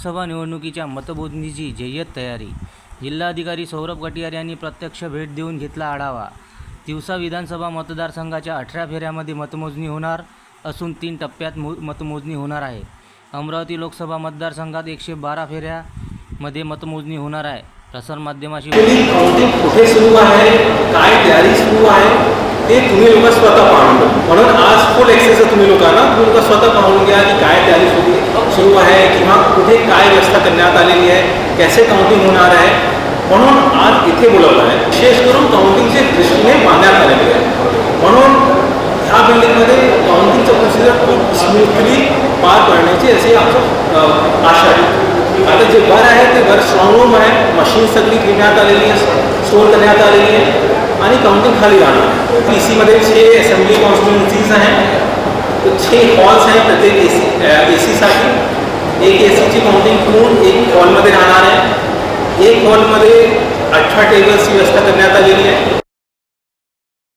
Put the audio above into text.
लोकसभा निवडणुकीच्या मतमोजणीची जय्यत तयारी. जिल्हाधिकारी सौरभ कटियार यांनी प्रत्यक्ष भेट देऊन घेतला आढावा. दिवसा विधानसभा मतदारसंघाच्या अठरा फेऱ्यामध्ये मतमोजणी होणार असून तीन टप्प्यात मो मतमोजणी होणार आहे. अमरावती लोकसभा मतदारसंघात एकशे बारा फेऱ्यामध्ये मतमोजणी होणार आहे. प्रसारमाध्यमाशी माध्यमाशी कुठे सुरू आहे? काय तयारी सुरू आहे? ते तुम्ही लोक स्वतः पाहून म्हणून आज फुल एक्सेस आहे तुम्ही लोकांना तुम्ही लोक स्वतः पाहून सुरू आहे किंवा कुठे काय व्यवस्था करण्यात आलेली आहे कॅसे काउंटिंग होणार आहे म्हणून आज इथे बोलवलं आहे विशेष करून काउंटिंगचे दृष्टीने बांधण्यात आलेले आहे। म्हणून ह्या बिल्डिंगमध्ये काउंटिंगचं प्रोसिजर खूप स्मूथली पार करण्याची अशी आमचं आशा आहे. आता जे वर आहे ते वर स्ट्रॉंग रूम आहे. मशीन सगळी घेण्यात आलेली आहे. स्टोर करण्यात आलेली आहे. आणि काउंटिंग खाली जाणार पी सीमध्ये छे असेंब्ली कॉन्स्टिट्युन्सीज आहेत छे हॉल्स आहेत प्रत्येक ए सी ए सीसाठी एक काउंटिंग करून एक हॉलमध्ये राहणार आहे. एक हॉलमध्ये अठरा टेबल्सची व्यवस्था करण्यात आलेली आहे.